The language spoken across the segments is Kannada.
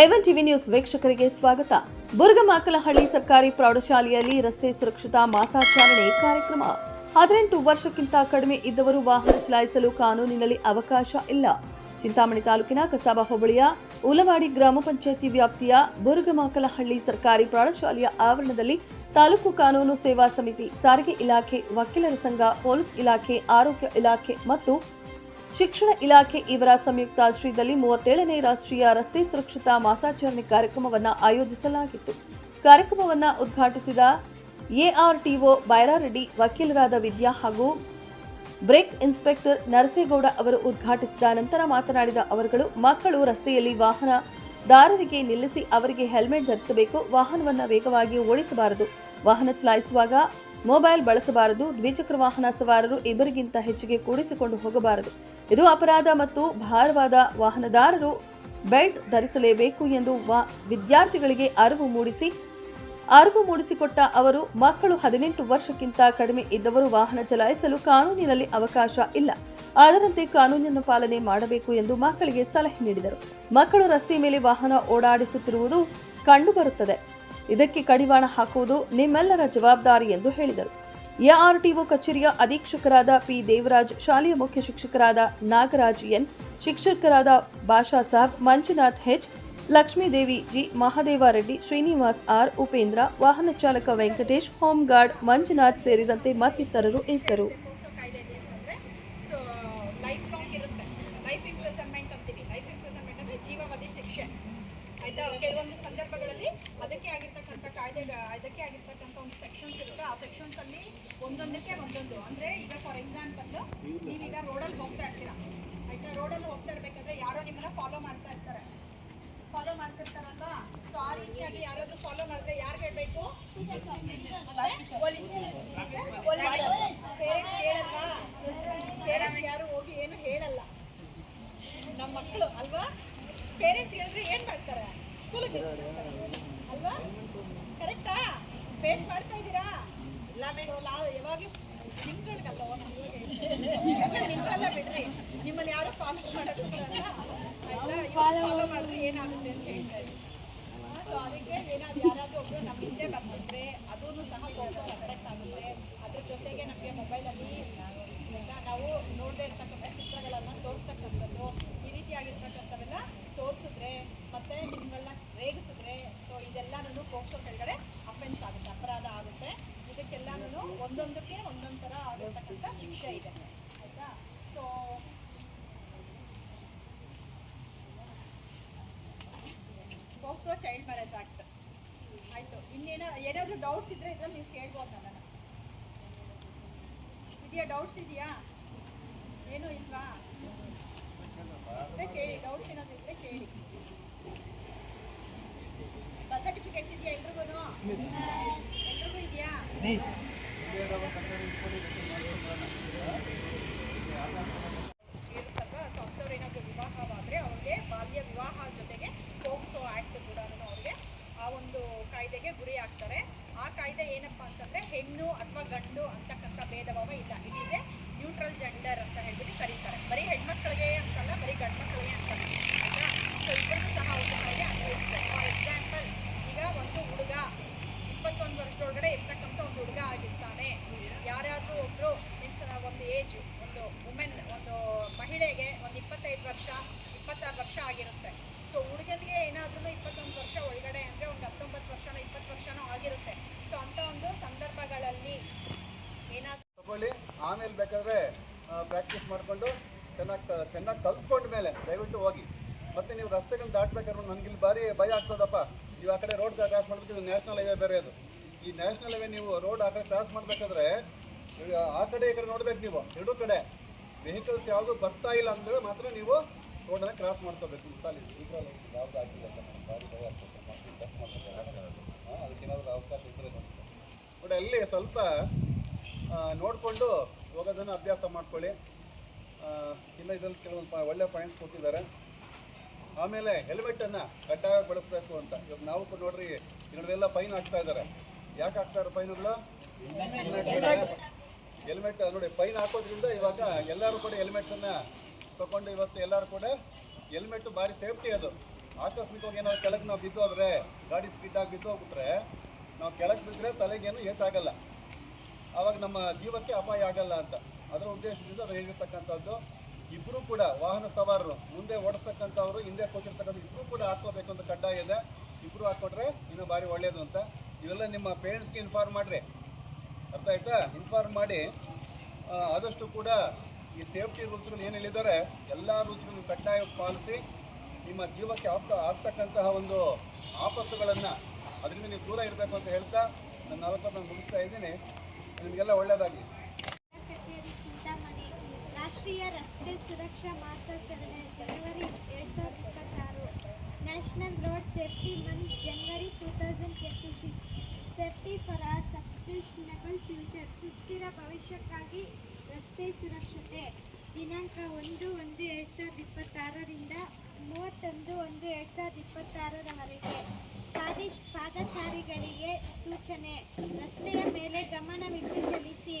ಎವನ್ ಟಿವಿ ನ್ಯೂಸ್ ವೀಕ್ಷಕರಿಗೆ ಸ್ವಾಗತ. ಬುರ್ಗಮಾಕಲಹಳ್ಳಿ ಸರ್ಕಾರಿ ಪ್ರೌಢಶಾಲೆಯಲ್ಲಿ ರಸ್ತೆ ಸುರಕ್ಷತಾ ಮಾಸಾಚರಣೆ ಕಾರ್ಯಕ್ರಮ. ಹದಿನೆಂಟು ವರ್ಷಕ್ಕಿಂತ ಕಡಿಮೆ ಇದ್ದವರು ವಾಹನ ಚಲಾಯಿಸಲು ಕಾನೂನಿನಲ್ಲಿ ಅವಕಾಶ ಇಲ್ಲ. ಚಿಂತಾಮಣಿ ತಾಲೂಕಿನ ಕಸಾಬ ಹೋಬಳಿಯ ಉಲವಾಡಿ ಗ್ರಾಮ ಪಂಚಾಯಿತಿ ವ್ಯಾಪ್ತಿಯ ಬುರುಗಮಾಕಲಹಳ್ಳಿ ಸರ್ಕಾರಿ ಪ್ರೌಢಶಾಲೆಯ ಆವರಣದಲ್ಲಿ ತಾಲೂಕು ಕಾನೂನು ಸೇವಾ ಸಮಿತಿ ಸಾರಿಗೆ ಇಲಾಖೆ ವಕೀಲರ ಸಂಘ, ಪೊಲೀಸ್ ಇಲಾಖೆ, ಆರೋಗ್ಯ ಇಲಾಖೆ ಮತ್ತು ಶಿಕ್ಷಣ ಇಲಾಖೆ ಇವರ ಸಂಯುಕ್ತ ಆಶ್ರಯದಲ್ಲಿ ಮೂವತ್ತೇಳನೇ ರಾಷ್ಟ್ರೀಯ ರಸ್ತೆ ಸುರಕ್ಷತಾ ಮಾಸಾಚರಣೆ ಕಾರ್ಯಕ್ರಮವನ್ನು ಆಯೋಜಿಸಲಾಗಿತ್ತು. ಕಾರ್ಯಕ್ರಮವನ್ನು ಉದ್ಘಾಟಿಸಿದ ಎಆರ್ಟಿಒ ಬೈರಾರೆಡ್ಡಿ ವಕೀಲರಾದ ವಿದ್ಯಾ ಹಾಗೂ ಬ್ರೇಕ್ ಇನ್ಸ್ಪೆಕ್ಟರ್ ನರಸೇಗೌಡ ಅವರು ಉದ್ಘಾಟಿಸಿದ ನಂತರ ಮಾತನಾಡಿದ ಅವರುಗಳು, ಮಕ್ಕಳು ರಸ್ತೆಯಲ್ಲಿ ವಾಹನ ದಾರರಿಗೆ ನಿಲ್ಲಿಸಿ ಅವರಿಗೆ ಹೆಲ್ಮೆಟ್ ಧರಿಸಬೇಕು, ವಾಹನವನ್ನು ವೇಗವಾಗಿ ಓಡಿಸಬಾರದು. ವಾಹನ ಚಲಾಯಿಸುವಾಗ ಮೊಬೈಲ್ ಬಳಸಬಾರದು, ದ್ವಿಚಕ್ರ ವಾಹನ ಸವಾರರು ಇಬ್ಬರಿಗಿಂತ ಹೆಚ್ಚಿಗೆ ಕೂಡಿಸಿಕೊಂಡು ಹೋಗಬಾರದು. ಇದು ಅಪರಾಧ ಮತ್ತು ಭಾರವಾದ ವಾಹನದಾರರು ಬೆಲ್ಟ್ ಧರಿಸಲೇಬೇಕು ಎಂದು ವಿದ್ಯಾರ್ಥಿಗಳಿಗೆ ಅರಿವು ಮೂಡಿಸಿ, ಅರಿವು ಮೂಡಿಸಿಕೊಟ್ಟ ಅವರು, ಮಕ್ಕಳು ಹದಿನೆಂಟು ವರ್ಷಕ್ಕಿಂತ ಕಡಿಮೆ ಇದ್ದವರು ವಾಹನ ಚಲಾಯಿಸಲು ಕಾನೂನಿನಲ್ಲಿ ಅವಕಾಶ ಇಲ್ಲ. ಅದರಂತೆ ಕಾನೂನನ್ನು ಪಾಲನೆ ಮಾಡಬೇಕು ಎಂದು ಮಕ್ಕಳಿಗೆ ಸಲಹೆ ನೀಡಿದರು. ಮಕ್ಕಳು ರಸ್ತೆ ಮೇಲೆ ವಾಹನ ಓಡಾಡಿಸುತ್ತಿರುವುದು ಕಂಡುಬರುತ್ತದೆ. ಇದಕ್ಕೆ ಕಡಿವಾಣ ಹಾಕುವುದು ನಿಮ್ಮೆಲ್ಲರ ಜವಾಬ್ದಾರಿ ಎಂದು ಹೇಳಿದರು. ಎಆರ್ಟಿಒ ಕಚೇರಿಯ ಅಧೀಕ್ಷಕರಾದ ಪಿ ದೇವರಾಜ್, ಶಾಲೆಯ ಮುಖ್ಯ ಶಿಕ್ಷಕರಾದ ನಾಗರಾಜ್ ಎನ್, ಶಿಕ್ಷಕರಾದ Basha Sab, Manjunath H, Lakshmidevi G Mahadeva Reddy Srinivas R, Upendra, ವಾಹನ ಚಾಲಕ ವೆಂಕಟೇಶ್ ಹೋಮ್ ಗಾರ್ಡ್ ಮಂಜುನಾಥ್ ಸೇರಿದಂತೆ ಮತ್ತಿತರರು ಇದ್ದರು ಕಾಯಿಲೆ ಇದೆ ಅಂತಂದ್ರೆ ಸೊ ಲೈಫ್ ಲಾಂಗ್ ಇರುತ್ತೆ ಲೈಫ್ ಇಂಪ್ರಿಸನ್ಮೆಂಟ್ ಅಂತೀವಿ ಲೈಫ್ ಇಂಪ್ರಿಸನ್ಮೆಂಟ್ ಅಂದ್ರೆ ಜೀವಾವಧಿ ಶಿಕ್ಷೆ ಆಯ್ತಾ ಕೆಲವೊಂದು ಸಂದರ್ಭಗಳಲ್ಲಿ ಅದಕ್ಕೆ ಅದಕ್ಕೆ ಆಗಿರ್ತಕ್ಕಂಥ ಒಂದು ಸೆಕ್ಷನ್ಸ್ ಇರುತ್ತೆ. ಆ ಸೆಕ್ಷನ್ಸ್ ಅಲ್ಲಿ ಒಂದೊಂದಕ್ಕೆ ಒಂದೊಂದು. ಅಂದ್ರೆ ಈಗ ಫಾರ್ ಎಕ್ಸಾಂಪಲ್ ನೀವೀಗ ರೋಡಲ್ಲಿ ಹೋಗ್ತಾ ಇರ್ತೀರಾ? ಆಯ್ತಾ? ರೋಡಲ್ಲಿ ಹೋಗ್ತಾ ಇರ್ಬೇಕಾದ್ರೆ ಯಾರೋ ನಿಮ್ಮನ್ನ ಫಾಲೋ ಮಾಡ್ತಾ ಇರ್ತಾರೆ. ಫಾಲೋ ಮಾಡ್ತಿರ್ತಾರಲ್ವಾ? ಸೊ ಆ ರೀತಿಯಾಗಿ ಯಾರಾದ್ರೂ ಫಾಲೋ ಮಾಡಿದ್ರೆ ಯಾರು ಹೇಳ್ಬೇಕು? ಯಾರು ಹೋಗಿ ಏನು ಹೇಳಲ್ಲ. ನಮ್ಮ ಮಕ್ಕಳು, ಅಲ್ವಾ? ಪೇರೆಂಟ್ಸ್ ಹೇಳಿದ್ರೆ ಏನ್ ಮಾಡ್ತಾರೆ? ಅಲ್ವಾ? ಫೇಸ್ ಮಾಡ್ತಾ ಇದ್ದೀರಾ? ಇಲ್ಲ ಮೇಡಮ್ ಯಾವಾಗ ನಿಮ್ಗಳಿಗಲ್ಲ ನಿಮ್ಸಲ್ಲ ಬಿಡ್ರಿ, ನಿಮ್ಮನ್ನ ಯಾರು ಫಾಲೋ ಮಾಡೋದಿಲ್ಲ ಫಾಲೋ ಮಾಡಿದ್ರೆ ಏನಾಗುತ್ತೆ ಅಂತ ಹೇಳ್ತಾ ಇದ್ದೀನಿ. ಸೊ ಅದಕ್ಕೆ ಏನಾದ್ರು ಯಾರಾದರೂ ಒಬ್ರು ನಮ್ಮ ಹಿಂದೆ ಬರ್ತಿದ್ರೆ ಅದೂ ಸಹ ಫೋಟೋ ಅಟ್ರಾಕ್ಟ್ ಆಗುತ್ತೆ. ಅದ್ರ ಜೊತೆಗೆ ನಮಗೆ ಮೊಬೈಲಲ್ಲಿ ನಾವು ನೋಡದೇ ಇರ್ತಕ್ಕಂಥ ಚಿತ್ರಗಳನ್ನ ತೋರಿಸ್ತಕ್ಕಂಥದ್ದು, ಈ ರೀತಿಯಾಗಿರ್ತಕ್ಕಂಥವೆಲ್ಲ ತೋರಿಸಿದ್ರೆ ಮತ್ತೆ ನಿಮ್ಮನ್ನ ರೇಗಿಸಿದ್ರೆ ಸೊ ಇದೆಲ್ಲನೂ ಪೋಕ್ಸೋ ಕೆಳಗಡೆ ಅಫೆನ್ಸ್ ಆಗುತ್ತೆ ಅಪರಾಧ ಆಗುತ್ತೆ ಇದಕ್ಕೆಲ್ಲನೂ ಒಂದೊಂದಕ್ಕೆ ಒಂದೊಂದು ಥರ ಆಗಿರ್ತಕ್ಕಂಥ ವಿಷಯ ಇದೆ. ಆಯ್ತಾ? ಸೊ ಚೈಲ್ಡ್ ಮ್ಯಾರೇಜ್ ಆಕ್ಟ್ ಆಯ್ತು. ಇನ್ನೇನೋ, ಏನಾದರೂ ಡೌಟ್ಸ್ ಇದ್ರೆ ಇದ್ರೆ ನೀವು ಕೇಳ್ಬೋದು ನನ್ನನ್ನು. ಇದೆಯಾ? ಡೌಟ್ಸ್ ಇದೆಯಾ? ಏನೂ ಇಲ್ವಾ? ಕೇಳಿ ಡೌಟ್ಸ್ ಏನಾದ್ರು ಇದ್ರೆ ಕೇಳಿ. ಬರ್ತ್ ಸರ್ಟಿಫಿಕೇಟ್ಸ್ ಇದೆಯಾ ಎಲ್ರಿಗೂ ಎಲ್ರಿಗೂ ಇದೆಯಾ ಇರುತ್ತಲ್ವಾ ಸೊ ಅಂಥವ್ರು ಏನಾದರೂ ವಿವಾಹವಾದರೆ ಅವ್ರಿಗೆ ಬಾಲ್ಯ ವಿವಾಹ ಜೊತೆಗೆ ಪೋಕ್ಸೋ ಆ್ಯಕ್ಟ್ ಕೂಡ ಅವ್ರಿಗೆ ಆ ಒಂದು ಕಾಯ್ದೆಗೆ ಗುರಿ ಆಗ್ತಾರೆ ಆ ಕಾಯ್ದೆ ಏನಪ್ಪ ಅಂತಂದರೆ ಹೆಣ್ಣು ಅಥವಾ ಗಂಡು ಅಂತಕ್ಕಂಥ ಭೇದ ಭಾವ ಇಲ್ಲ it is a neutral gender ಅಂತ ಹೇಳ್ಬಿಟ್ಟು ಕರೀತಾರೆ ಬರೀ ಹೆಣ್ಮಕ್ಳಿಗೆ ಅಂತಲ್ಲ ಬರೀ ಗಂಡು ಮಕ್ಕಳಿಗೆ ಅಂತಲ್ಲ ಆಯ್ತಾ ಸೊ ಇಬ್ಬರಿಗೂ ಸಹ ಒಂದು ಕಾಯ್ದೆ ಅನ್ವಯಿಸುತ್ತೆ ಫಾರ್ ಎಕ್ಸಾಂಪಲ್ ಈಗ ಒಂದು ಹುಡುಗ ಇಪ್ಪತ್ತೊಂದು ವರ್ಷದೊಳಗಡೆ ಇರ್ತಕ್ಕಂಥ ಒಂದು ಹುಡುಗ ಆಗಿರ್ತಾನೆ ಯಾರಾದರೂ ಒಬ್ಬರು ಮೀನ್ಸ್ ಒಂದು ಏಜ್ ಒಂದು ವುಮೆನ್ ಒಂದು ಮಹಿಳೆಗೆ ಒಂದು ಇಪ್ಪತ್ತೈದು ವರ್ಷ ಇಪ್ಪತ್ತಾರು ವರ್ಷ ಆಗಿರುತ್ತೆ. ಸೊ ಹುಡುಗನಿಗೆ ಏನಾದ್ರೂ ಇಪ್ಪತ್ತೊಂದು ವರ್ಷ ಒಳಗಡೆ ಅಂದರೆ ಒಂದು ಹತ್ತೊಂಬತ್ತು ವರ್ಷನೋ ಇಪ್ಪತ್ತು ವರ್ಷನೋ ಆಗಿರುತ್ತೆ. ಸೊ ಅಂಥ ಒಂದು ಸಂದರ್ಭಗಳಲ್ಲಿ ಏನಾದರೂ ತಗೊಳ್ಳಿ. ಆಮೇಲೆ ಬೇಕಾದ್ರೆ ಪ್ರಾಕ್ಟೀಸ್ ಮಾಡಿಕೊಂಡು ಚೆನ್ನಾಗಿ ಚೆನ್ನಾಗಿ ಕಲ್ತ್ಕೊಂಡ ಮೇಲೆ, ದಯವಿಟ್ಟು ಹೋಗಿ. ಮತ್ತೆ ನೀವು ರಸ್ತೆಗಳನ್ನ ದಾಟಬೇಕಾದ್ರೆ ನನಗೆ ಇಲ್ಲಿ ಭಾರಿ ಭಯ ಆಗ್ತದಪ್ಪ. ನೀವು ಆ ಕಡೆ ರೋಡ್ ಕ್ರಾಸ್ ಮಾಡಬೇಕು ನ್ಯಾಷನಲ್ ಹೈವೇ ಬೇರೆ ಅದು. ಈ ನ್ಯಾಷನಲ್ ಹೈವೇ ನೀವು ರೋಡ್ ಆ ಕಡೆ ಕ್ರಾಸ್ ಮಾಡಬೇಕಾದ್ರೆ, ಆ ಕಡೆ ಈ ಕಡೆ ನೋಡ್ಬೇಕು ನೀವು, ಎರಡೂ ಕಡೆ. ವೆಹಿಕಲ್ಸ್ ಯಾವುದು ಬರ್ತಾ ಇಲ್ಲ ಅಂದರೆ ಮಾತ್ರ ನೀವು ರೋಡನ್ನ ಕ್ರಾಸ್ ಮಾಡ್ಕೋಬೇಕು. ಮಿಸಾಲಿ ಇದ್ರಲ್ಲಿ ಯಾವ್ದು ತಪ್ಪು ಅದಕ್ಕೇನಾದರೂ ಅವಕಾಶ ಇದ್ದರೆ ಬಟ್ ಅಲ್ಲಿ ಸ್ವಲ್ಪ ನೋಡಿಕೊಂಡು ಹೋಗೋದನ್ನು ಅಭ್ಯಾಸ ಮಾಡ್ಕೊಳ್ಳಿ. ಇನ್ನು ಇದರಲ್ಲಿ ಕೆಲವೊಂದು ಪ- ಒಳ್ಳೆ ಪಾಯಿಂಟ್ಸ್ ಕೊಟ್ಟಿದ್ದಾರೆ. ಆಮೇಲೆ ಹೆಲ್ಮೆಟನ್ನು ಕಡ್ಡಾಯ ಬಳಸಬೇಕು ಅಂತ. ಇವಾಗ ನಾವು ಕೂಡ ನೋಡ್ರಿ ಇನ್ನೊಂದೆಲ್ಲ ಫೈನ್ ಹಾಕ್ತಾ ಇದ್ದಾರೆ ಯಾಕೆ ಹಾಕ್ತಾರೆ ಫೈನ್ಗಳು ಹೆಲ್ಮೆಟ್ ನೋಡಿ ಫೈನ್ ಹಾಕೋದ್ರಿಂದ ಇವಾಗ ಎಲ್ಲರೂ ಕೂಡ ಹೆಲ್ಮೆಟನ್ನು ತಗೊಂಡು ಇವತ್ತು ಎಲ್ಲರೂ ಕೂಡ ಹೆಲ್ಮೆಟ್ ಭಾರಿ ಸೇಫ್ಟಿ ಅದು. ಆಕಸ್ಮಿಕವಾಗಿ ಏನಾದ್ರು ಕೆಳಗೆ ನಾವು ಬಿದ್ದು ಹೋದ್ರೆ ಗಾಡಿ ಸ್ಕಿಡ್ ಆಗಿ ಬಿದ್ದು ಹೋಗ್ಬಿಟ್ರೆ ನಾವು ಕೆಳಗೆ ಬಿದ್ದರೆ ತಲೆಗೇನು ಏಟಾಗಲ್ಲ. ಆವಾಗ ನಮ್ಮ ಜೀವಕ್ಕೆ ಅಪಾಯ ಆಗಲ್ಲ ಅಂತ. ಅದರ ಉದ್ದೇಶದಿಂದ ಅದು ಹೇಳಿರ್ತಕ್ಕಂಥದ್ದು ಇಬ್ಬರು ಕೂಡ ವಾಹನ ಸವಾರರು, ಮುಂದೆ ಓಡಿಸ್ತಕ್ಕಂಥವ್ರು, ಹಿಂದೆ ಕೂತಿರ್ತಕ್ಕಂಥ ಇಬ್ಬರು ಕೂಡ ಹಾಕ್ಕೋಬೇಕು ಅಂತ ಕಡ್ಡಾಯ ಇದೆ. ಇಬ್ಬರು ಹಾಕ್ಕೊಟ್ರೆ ಇನ್ನೂ ಭಾರಿ ಒಳ್ಳೆಯದು ಅಂತ. ಇವೆಲ್ಲ ನಿಮ್ಮ ಪೇರೆಂಟ್ಸ್ಗೆ ಇನ್ಫಾರ್ಮ್ ಮಾಡಿರಿ. ಅರ್ಥ ಆಯ್ತಾ? ಇನ್ಫಾರ್ಮ್ ಮಾಡಿ. ಆದಷ್ಟು ಕೂಡ ಈ ಸೇಫ್ಟಿ ರೂಲ್ಸ್ಗಳು ಏನು ಹೇಳಿದ್ದಾರೆ, ಎಲ್ಲ ರೂಲ್ಸ್ಗಳನ್ನು ಕಡ್ಡಾಯ ಪಾಲಿಸಿ ನಿಮ್ಮ ಜೀವಕ್ಕೆ ಆಗ್ತ ಆಗ್ತಕ್ಕಂತಹ ಒಂದು ಆಪತ್ತುಗಳನ್ನು ಅದರಿಂದ ನೀವು ದೂರ ಇರಬೇಕು ಅಂತ ಹೇಳ್ತಾ ನನ್ನ ನಾಲ್ಕು ನಾನು ಮುಗಿಸ್ತಾ ಇದ್ದೀನಿ. ನಿಮಗೆಲ್ಲ ಒಳ್ಳೆಯದಾಗಿ ರಾಷ್ಟ್ರೀಯ ರಸ್ತೆ ಸುರಕ್ಷಾ ಮಾಸಾಚರಣೆ, ಜನವರಿ ಎರಡು ಸಾವಿರದ ಇಪ್ಪತ್ತಾರು national road safety month January two thousand twenty six safety for a sustainable future, ಸುಸ್ಥಿರ ಭವಿಷ್ಯಕ್ಕಾಗಿ ರಸ್ತೆ ಸುರಕ್ಷತೆ. ದಿನಾಂಕ ಒಂದು ಒಂದು ಎರಡು ಸಾವಿರದ ಇಪ್ಪತ್ತಾರರಿಂದ ಮೂವತ್ತೊಂದು ಒಂದು ಎರಡು ಸಾವಿರದ ಇಪ್ಪತ್ತಾರರವರೆಗೆ. ಪಾದಿ, ಪಾದಚಾರಿಗಳಿಗೆ ಸೂಚನೆ. ರಸ್ತೆಯ ಮೇಲೆ ಗಮನವಿಟ್ಟು ಚಲಿಸಿ.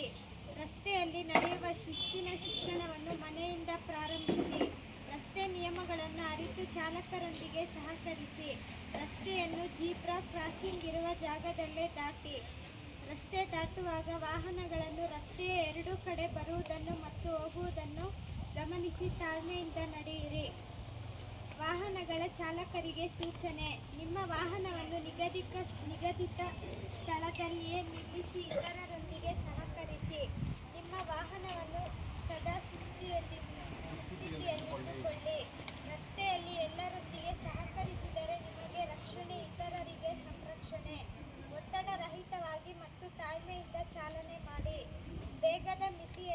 ರಸ್ತೆಯಲ್ಲಿ ನಡೆಯುವ ಶಿಸ್ತಿನ ಶಿಕ್ಷಣವನ್ನು ಮನೆಯಿಂದ ಪ್ರಾರಂಭಿಸಿ. ರಸ್ತೆ ನಿಯಮಗಳನ್ನು ಅರಿತು ಚಾಲಕರೊಂದಿಗೆ ಸಹಕರಿಸಿ ರಸ್ತೆಯನ್ನು ಜೀಬ್ರಾ ಕ್ರಾಸಿಂಗ್ ಇರುವ ಜಾಗದಲ್ಲೇ ದಾಟಿ, ರಸ್ತೆ ದಾಟುವಾಗ ವಾಹನಗಳನ್ನು ರಸ್ತೆಯ ಎರಡೂ ಕಡೆ ಬರುವುದನ್ನು ಮತ್ತು ಹೋಗುವುದನ್ನು ಗಮನಿಸಿ ತಾಳ್ಮೆಯಿಂದ ನಡೆಯಿರಿ. ವಾಹನಗಳ ಚಾಲಕರಿಗೆ ಸೂಚನೆ, ನಿಮ್ಮ ವಾಹನವನ್ನು ನಿಗದಿತ ನಿಗದಿತ ಸ್ಥಳದಲ್ಲಿಯೇ ನಿಲ್ಲಿಸಿ, ಇತರರೊಂದಿಗೆ ಸಹಕರಿಸಿ, ನಿಮ್ಮ ವಾಹನವನ್ನು ಸದಾ ಸುಸ್ಥಿಯಲ್ಲಿ ಸುಸ್ಥಿತಿಯಲ್ಲಿಟ್ಟುಕೊಳ್ಳಿ ರಸ್ತೆಯಲ್ಲಿ ಎಲ್ಲರೊಂದಿಗೆ ಸಹಕರಿಸಿದರೆ ನಿಮಗೆ ರಕ್ಷಣೆ, ಇತರರಿಗೆ ಸಂರಕ್ಷಣೆ, ಒತ್ತಡ ರಹಿತವಾಗಿ ಮತ್ತು ತಾಳ್ಮೆಯಿಂದ ಚಾಲನೆ ಮಾಡಿ. ವೇಗದ ಮಿತಿ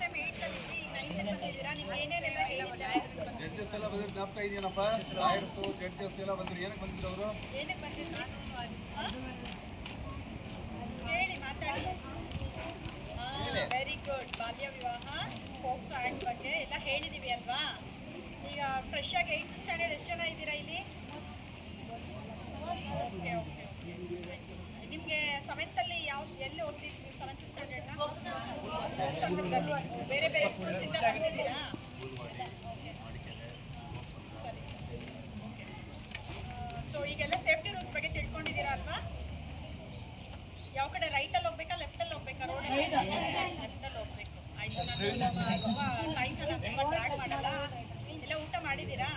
ಟೈಮ್ ಬಂದಿದ್ದೀರಾ ನಿಮ್ಗೆ ಏನೇನೆಲ್ಲ ಜಡ್ಜಸ್ ಎಲ್ಲ ಬಂದ್ರೆ ಜ್ಞಾಪಕ ಇದೆಯೇನಪ್ಪ ಲಾಯರ್ಸು ಜಡ್ಜಸ್ ಎಲ್ಲ ಬಂದ್ರು ಏನಕ್ಕೆ ಬಂದಿದ್ರು ಅವರು? ಏನಕ್ಕೆ ಬಂದಿದ್ರಾ ಹೇಳಿ. ಮಾತಾಡಿ ವೆರಿ ಗುಡ್ ಬಾಲ್ಯ ವಿವಾಹ ಫೋಕ್ಸೋ ಆ್ಯಕ್ಟ್ ಬಗ್ಗೆ ಎಲ್ಲ ಹೇಳಿದೀವಿ ಅಲ್ವಾ? ಈಗ ಫ್ರೆಶ್ ಆಗಿ ಏಯ್ತ್ ಸ್ಟ್ಯಾಂಡರ್ಡ್ ಎಷ್ಟು ಜನ ಇದ್ದೀರಾ ಇಲ್ಲಿ? ಓಕೆ ಓಕೆ ನಿಮಗೆ ಸೆವೆಂತಲ್ಲಿ ಯಾವ ಎಲ್ಲಿ ಸ್ಟ್ಯಾಂಡರ್ಡ್ನ ಬೇರೆ ಬೇರೆ ಸ್ಕೂಲ್ಸಿಂದ ಬಂದಿದ್ದೀರಾ ಸೊ ಈಗೆಲ್ಲ ಸೇಫ್ಟಿ ರೂಲ್ಸ್ ಬಗ್ಗೆ ತಿಳ್ಕೊಂಡಿದ್ದೀರಾ ಅಲ್ವಾ? ಯಾವ ಕಡೆ ರೈಟಲ್ಲಿ ಹೋಗ್ಬೇಕಾ ಲೆಫ್ಟಲ್ಲಿ ಹೋಗ್ಬೇಕಾ? ರೋಡ್ ಲೆಫ್ಟಲ್ಲಿ ಹೋಗ್ಬೇಕು? ಆಯ್ತು ನಾನು ಟೈಮ್ ಟ್ರ್ಯಾಕ್ ಮಾಡಲ್ಲ. ಎಲ್ಲ ಊಟ ಮಾಡಿದ್ದೀರಾ?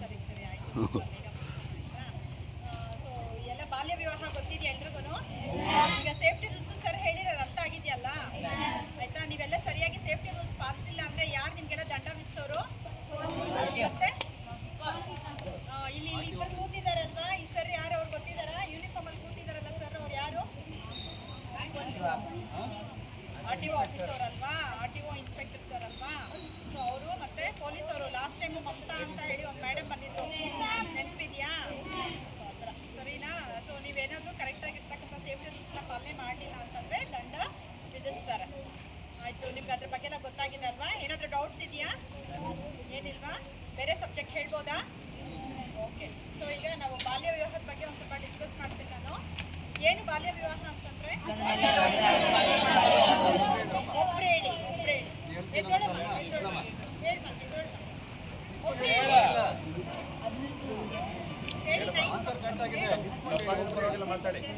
ಸರಿ ಸರಿ ಆಯ್ತು. ಆಯಿತು, ನಿಮ್ಗೆ ಅದ್ರ ಬಗ್ಗೆ ಎಲ್ಲ ಗೊತ್ತಾಗಿದೆ ಅಲ್ವಾ ಏನಾದರೂ ಡೌಟ್ಸ್ ಇದೆಯಾ? ಏನಿಲ್ವಾ? ಬೇರೆ ಸಬ್ಜೆಕ್ಟ್ ಹೇಳ್ಬೋದಾ? ಓಕೆ ಸೊ ಈಗ ನಾವು ಬಾಲ್ಯ ವಿವಾಹದ ಬಗ್ಗೆ ಒಂದು ಸ್ವಲ್ಪ ಡಿಸ್ಕಸ್ ಮಾಡ್ತೀನಿ ನಾನು. ಏನು ಬಾಲ್ಯ ವಿವಾಹ ಅಂತಂದ್ರೆ? ಒಬ್ರು ಹೇಳಿ ಒಬ್ರು ಹೇಳಿ. ಹೇಳಿ. ಮಕ್ಕಳಿಗೆ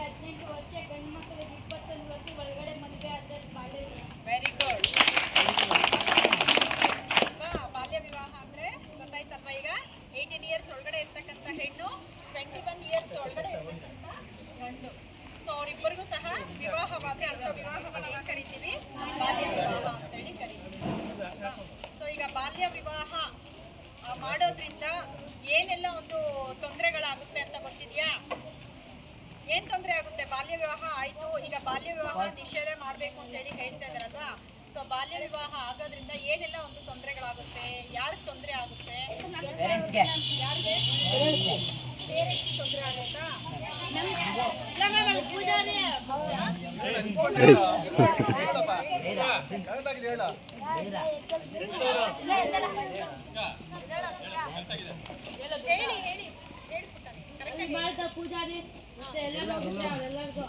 ಹದಿನೆಂಟು ವರ್ಷ, ಗಂಡು ಮಕ್ಕಳಿಗೆ ವಿವಾಹ ನಿಷೇಧ ಮಾಡಬೇಕು ಅಂತ ಹೇಳಿ ಹೇಳ್ತಾ ಇದ್ದಾರಲ್ಲ ಸೊ ಬಾಲ್ಯ ವಿವಾಹ ಆಗೋದ್ರಿಂದ ಏನೆಲ್ಲ ಒಂದು ತೊಂದರೆಗಳಾಗುತ್ತೆ? ಯಾರಿಗೆ ತೊಂದರೆ ಆಗುತ್ತೆ? ಯಾರಿಗೆ? ತೊಂದರೆ ಆಗುತ್ತಾ? ಹೇಳಿ ಹೇಳಿ ಪೂಜಾರಿ ಎಲ್ಲರಿಗೂ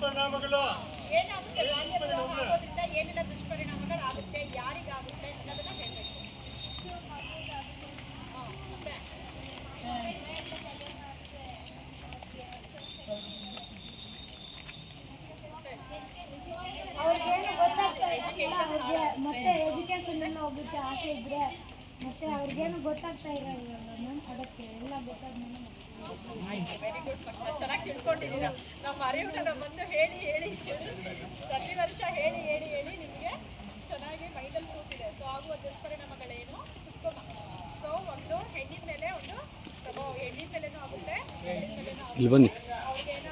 ಪರಿಣಾಮಗಳು ಏನೆಲ್ಲ ಆಗುತ್ತೆ ಯಾರಿಗಾಗುತ್ತೆ ಅನ್ನೋದನ್ನ ಹೇಳ್ಬೇಕು. ಹೋಗುತ್ತೆ ಆಸೆ ಇದ್ರೆ ಮತ್ತೆ ಅವ್ರಿಗೇನು ಗೊತ್ತಾಗ್ತಾ ಇರಲ್ಲ ಅದಕ್ಕೆ ಎಲ್ಲ ಗೊತ್ತಾದ್ಮೇಲೆ ವೆರಿ ಗುಡ್ ಚೆನ್ನಾಗಿ ತಿಳ್ಕೊಂಡಿದ್ದೀರಾ? ನಮ್ಮ ಅರಿವನ್ನ ಬಂದು ಹೇಳಿ ಹೇಳಿ. ಪ್ರತಿ ವರ್ಷ ಹೇಳಿ ಹೇಳಿ ಹೇಳಿ ನಿಮಗೆ ಚೆನ್ನಾಗಿ ಮೈದಲ್ಲಿ ಕೂತಿದೆ ಸೊ ಆಗುವ ದುಷ್ಪರಿಣಾಮಗಳೇನು? ಸೊ ಒಂದು ಹೆಣ್ಣಿನ ಮೇಲೆ ಒಂದು ಹೆಣ್ಣಿನ ಮೇಲೆನೂ ಆಗುತ್ತೆ. ಇಲ್ಲಿ ಬನ್ನಿ. ಅವ್ರಿಗೇನು